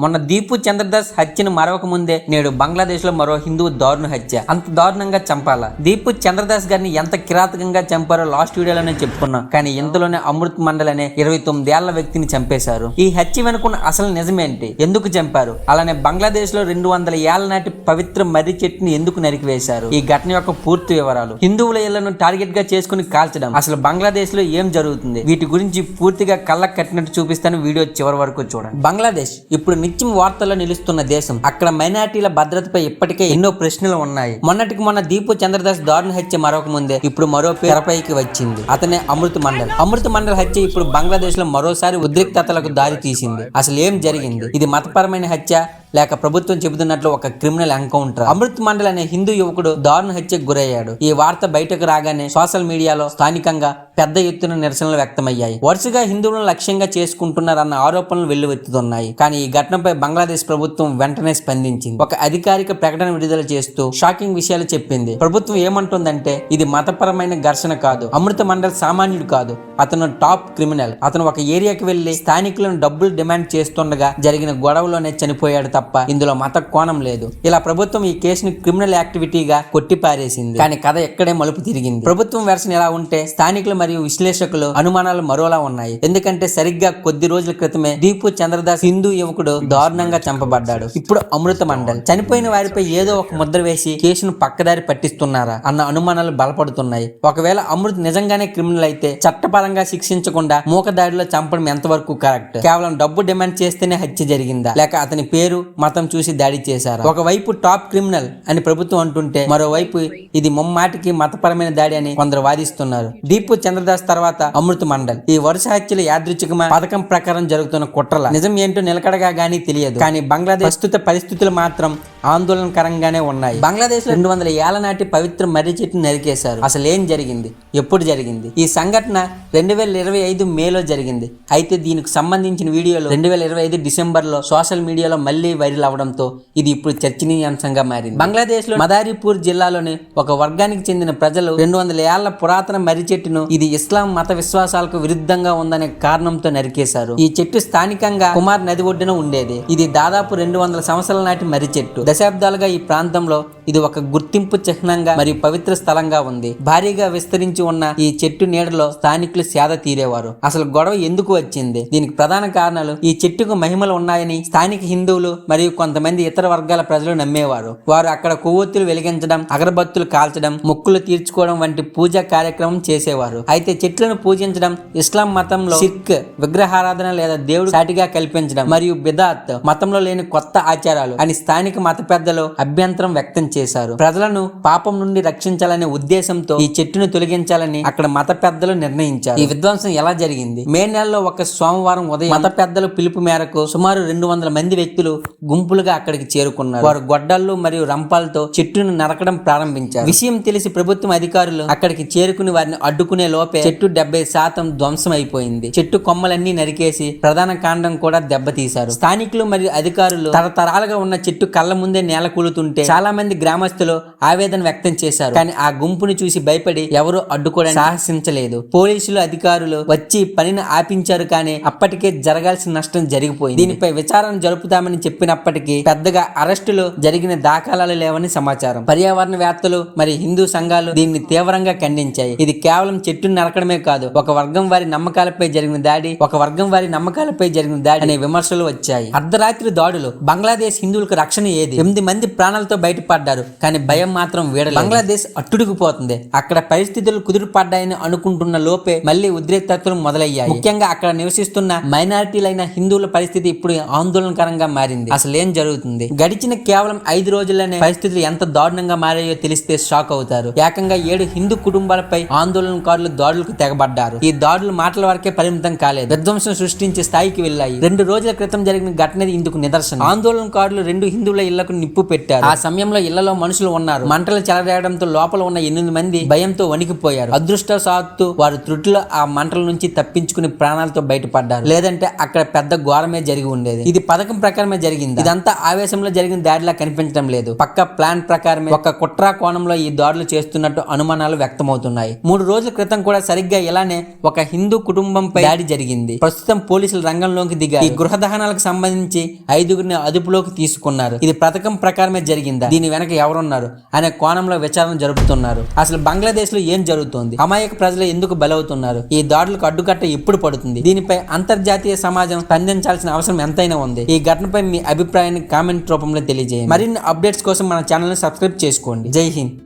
మొన్న దీపు చంద్రదాస్ హత్యను మరవక ముందే నేడు బంగ్లాదేశ్లో మరో హిందువు దారుణ హత్య. అంత దారుణంగా చంపాలా? దీపు చంద్రదాస్ గారిని ఎంత కిరాతకంగా చంపారో లాస్ట్ వీడియోలోనే చెప్పుకున్నాం. కానీ ఇంతలోనే అమృత్ మండల్ అనే ఇరవై తొమ్మిదేళ్ళ వ్యక్తిని చంపేశారు. ఈ హత్య వెనుకున్న అసలు నిజమేంటి? ఎందుకు చంపారు? అలానే బంగ్లాదేశ్లో రెండు వందల ఏళ్ళ నాటి పవిత్ర మర్రి చెట్టుని ఎందుకు నరికివేశారు? ఈ ఘటన యొక్క పూర్తి వివరాలు హిందువుల ఇళ్ళను టార్గెట్గా చేసుకుని కాల్చడం. అసలు బంగ్లాదేశ్లో ఏం జరుగుతుంది? వీటి గురించి పూర్తిగా కళ్ళకు కట్టినట్టు చూపిస్తాను వీడియో చివరి వరకు చూడండి. బంగ్లాదేశ్ ఇప్పుడు నిత్యం వార్తల్లో నిలుస్తున్న దేశం. అక్కడ మైనార్టీల భద్రతపై ఇప్పటికే ఎన్నో ప్రశ్నలు ఉన్నాయి. మొన్నటికి మొన్న దీపు చంద్రదాస్ దారుణ హత్య మరొక ముందే ఇప్పుడు మరో తెరపైకి వచ్చింది. అతనే అమృత్ మండల్. అమృత్ మండల్ హత్య ఇప్పుడు బంగ్లాదేశ్లో మరోసారి ఉద్రిక్తతలకు దారి తీసింది అసలు ఏం జరిగింది? ఇది మతపరమైన హత్య? లేక ప్రభుత్వం చెబుతున్నట్లు ఒక క్రిమినల్ ఎన్కౌంటర్. అమృత్ మండల్ అనే హిందూ యువకుడు దారుణ హత్యకు గురయ్యాడు. ఈ వార్త బయటకు రాగానే సోషల్ మీడియాలో స్థానికంగా పెద్ద ఎత్తున నిరసనలు వ్యక్తమయ్యాయి. వరుసగా హిందువులను లక్ష్యంగా చేసుకుంటున్నారన్న ఆరోపణలు వెల్లువెత్తుతున్నాయి. కానీ ఈ ఘటనపై బంగ్లాదేశ్ ప్రభుత్వం వెంటనే స్పందించింది. ఒక అధికారిక ప్రకటన విడుదల చేస్తూ షాకింగ్ విషయాలు చెప్పింది. ప్రభుత్వం ఏమంటుందంటే ఇది మతపరమైన ఘర్షణ కాదు. అమృత మండల్ సామాన్యుడు కాదు. అతను టాప్ క్రిమినల్. అతను ఒక ఏరియాకి వెళ్ళి స్థానికులను డబ్బులు డిమాండ్ చేస్తుండగా జరిగిన గొడవలోనే చనిపోయాడు తప్ప తప్ప ఇందులో మత కోణం లేదు. ఇలా ప్రభుత్వం ఈ కేసుని క్రిమినల్ యాక్టివిటీగా కొట్టిపారేసింది. కానీ కథ ఎక్కడే మలుపు తిరిగింది. ప్రభుత్వం వెర్షన్ ఎలా ఉంటే స్థానికులు మరియు విశ్లేషకులు అనుమానాలు మరోలా ఉన్నాయి. ఎందుకంటే సరిగ్గా కొద్ది రోజుల క్రితమే దీపు చంద్రదాస్ హిందూ యువకుడు దారుణంగా చంపబడ్డాడు. ఇప్పుడు అమృత మండల్. చనిపోయిన వారిపై ఏదో ఒక ముద్ర వేసి కేసును పక్కదారి పట్టిస్తున్నారా అన్న అనుమానాలు బలపడుతున్నాయి. ఒకవేళ అమృత్ నిజంగానే క్రిమినల్ అయితే చట్టపరంగా శిక్షించకుండా మూకదాడిలో చంపడం ఎంతవరకు కరెక్ట్? కేవలం డబ్బు డిమాండ్ చేస్తేనే హత్య జరిగిందా? లేక అతని పేరు మతం చూసి దాడి చేశారు? ఒకవైపు టాప్ క్రిమినల్ అని ప్రభుత్వం అంటుంటే మరోవైపు ఇది ముమ్మాటికి మతపరమైన దాడి అని కొందరు వాదిస్తున్నారు. దీపు చంద్రదాస్ తర్వాత అమృత్ మండల్. ఈ వరుస హత్యలు యాదృచ్ఛికమా? పథకం ప్రకారం జరుగుతున్న కుట్రల? నిజం ఏంటో నిలకడగా గానీ తెలియదు. కానీ బంగ్లాదేశ్ ప్రస్తుత పరిస్థితులు మాత్రం ఆందోళనకరంగానే ఉన్నాయి. బంగ్లాదేశ్ రెండు వందల ఏళ్ళ నాటి పవిత్ర మర్రి చెట్టును నరికేశారు. అసలు ఏం జరిగింది? ఎప్పుడు జరిగింది? ఈ సంఘటన రెండు వేల ఇరవై ఐదు మేలో జరిగింది. అయితే దీనికి సంబంధించిన వీడియోలు రెండు వేల ఇరవై ఐదు డిసెంబర్లో సోషల్ మీడియాలో మళ్ళీ వైరల్ అవడంతో ఇది ఇప్పుడు చర్చనీయాంశంగా మారింది. బంగ్లాదేశ్లో మదారీపూర్ జిల్లాలోని ఒక వర్గానికి చెందిన ప్రజలు రెండు వందల ఏళ్ళ పురాతన మర్రి చెట్టును ఇది ఇస్లాం మత విశ్వాసాలకు విరుద్ధంగా ఉందనే కారణంతో నరికేశారు. ఈ చెట్టు స్థానికంగా కుమార్ నది ఒడ్డున ఉండేది. ఇది దాదాపు రెండు వందల సంవత్సరాల నాటి మర్రి చెట్టు. దశాబ్దాలుగా ఈ ప్రాంతంలో ఇది ఒక గుర్తింపు చిహ్నంగా మరియు పవిత్ర స్థలంగా ఉంది. భారీగా విస్తరించి ఉన్న ఈ చెట్టు నీడలో స్థానికులు సేద తీరేవారు. అసలు గొడవ ఎందుకు వచ్చింది? దీనికి ప్రధాన కారణాలు ఈ చెట్టుకు మహిమలు ఉన్నాయని స్థానిక హిందువులు మరియు కొంతమంది ఇతర వర్గాల ప్రజలు నమ్మేవారు. వారు అక్కడ కొవ్వొత్తులు వెలిగించడం అగరబత్తులు కాల్చడం మొక్కులు తీర్చుకోవడం వంటి పూజా కార్యక్రమం చేసేవారు. అయితే చెట్లను పూజించడం ఇస్లాం మతంలో సిక్ విగ్రహారాధన లేదా దేవుడు సాటిగా కల్పించడం మరియు బిదాత్ మతంలో లేని కొత్త ఆచారాలు అని స్థానిక మత పెద్దలు అభ్యంతరం వ్యక్తం చేశారు. ప్రజలను పాపం నుండి రక్షించాలనే ఉద్దేశంతో ఈ చెట్టును తొలగించాలని అక్కడ మత పెద్దలు నిర్ణయించారు. ఈ విధ్వంసం ఎలా జరిగింది? మే నెలలో ఒక సోమవారం ఉదయం మత పెద్దల పిలుపు మేరకు సుమారు రెండు వందల మంది వ్యక్తులు గుంపులుగా అక్కడికి చేరుకున్నారు. వారు గొడ్డళ్ళు మరియు రంపాలతో చెట్టును నరకడం ప్రారంభించారు. విషయం తెలిసి ప్రభుత్వం అధికారులు అక్కడికి చేరుకుని వారిని అడ్డుకునే లోపే చెట్టు డెబ్బై శాతం ధ్వంసం అయిపోయింది. చెట్టు కొమ్మలన్నీ నరికేసి ప్రధాన కాండం కూడా దెబ్బతీశారు. స్థానికులు మరియు అధికారులు తరతరాలుగా ఉన్న చెట్టు కళ్ళ ముందే నేల కూలుతుంటే చాలా మంది గ్రామస్తులు ఆవేదన వ్యక్తం చేశారు. కానీ ఆ గుంపును చూసి భయపడి ఎవరూ అడ్డుకోవడానికి సాహసించలేదు. పోలీసులు అధికారులు వచ్చి పనిని ఆపించారు కానీ అప్పటికే జరగాల్సిన నష్టం జరిగిపోయింది. దీనిపై విచారణ జరుపుతామని చెప్పినప్పటికీ పెద్దగా అరెస్టులు జరిగిన దాఖలాలు లేవని సమాచారం. పర్యావరణ వేత్తలు మరి హిందూ సంఘాలు దీన్ని తీవ్రంగా ఖండించాయి. ఇది కేవలం చెట్టును నరకడమే కాదు ఒక వర్గం వారి నమ్మకాలపై జరిగిన దాడి ఒక వర్గం వారి నమ్మకాలపై జరిగిన దాడి అనే విమర్శలు వచ్చాయి. అర్ధరాత్రి దాడులు బంగ్లాదేశ్ హిందువులకు రక్షణ ఏది? ఎనిమిది మంది ప్రాణాలతో బయటపడ్డారు. కానీ భయం మాత్రం వీడలేదు. బంగ్లాదేశ్ అట్టుడికిపోతుంది. అక్కడ పరిస్థితులు కుదురుపడ్డాయని అనుకుంటున్న లోపే మళ్ళీ ఉద్రిక్తతలు మొదలయ్యాయి. ముఖ్యంగా అక్కడ నివసిస్తున్న మైనారిటీలైన హిందువుల పరిస్థితి ఇప్పుడు ఆందోళనకరంగా మారింది. అసలు ఏం జరుగుతుంది? గడిచిన కేవలం ఐదు రోజుల్లోనే పరిస్థితులు ఎంత దారుణంగా మారాయో తెలిస్తే షాక్ అవుతారు. ఏకంగా ఏడు హిందూ కుటుంబాలపై ఆందోళనకారులు దాడులకు తెగబడ్డారు. ఈ దాడులు మాటల వరకే పరిమితం కాలేదు. విధ్వంసం సృష్టించే స్థాయికి వెళ్ళాయి. రెండు రోజుల క్రితం జరిగిన ఘటన ఇందుకు నిదర్శనం. ఆందోళనకారులు రెండు హిందువుల ఇళ్ళకు నిప్పు పెట్టారు. ఆ సమయంలో ఇళ్ళ ఇళ్ళలో మనుషులు ఉన్నారు. మంటలు చెలరేయడంతో లోపల ఉన్న ఎనిమిది మంది భయంతో వణికిపోయారు. అదృష్టవశాత్తు వారు త్రుటిలో ఆ మంటల నుంచి తప్పించుకుని ప్రాణాలతో బయటపడ్డారు. లేదంటే అక్కడ పెద్ద ఘోరమే జరిగి ఉండేది. ఇది పథకం ప్రకారమే జరిగింది. ఇదంతా ఆవేశంలో జరిగిన దాడిలా కనిపించడం లేదు. పక్క ప్లాన్ ప్రకారమే ఒక కుట్రా కోణంలో ఈ దాడులు చేస్తున్నట్టు అనుమానాలు వ్యక్తమవుతున్నాయి. మూడు రోజుల క్రితం కూడా సరిగ్గా ఇలానే ఒక హిందూ కుటుంబంపై దాడి జరిగింది. ప్రస్తుతం పోలీసులు రంగంలోకి దిగారు. ఈ గృహ దహనాలకు సంబంధించి ఐదుగురిని అదుపులోకి తీసుకున్నారు. ఇది పథకం ప్రకారమే జరిగిందా? దీని వెనక ఎవరున్నారు అనే కోణంలో విచారణ జరుపుతున్నారు. అసలు బంగ్లాదేశ్లో ఏం జరుగుతోంది? అమాయక ప్రజలు ఎందుకు బలవుతున్నారు? ఈ దాడులకు అడ్డుకట్ట ఎప్పుడు పడుతుంది. దీనిపై అంతర్జాతీయ సమాజం స్పందించాల్సిన అవసరం ఎంతైనా ఉంది. ఈ ఘటనపై మీ అభిప్రాయాన్ని కామెంట్ రూపంలో తెలియజేయండి. మరిన్ని అప్డేట్స్ కోసం మన ఛానల్ సబ్స్క్రైబ్ చేసుకోండి. జై హింద్.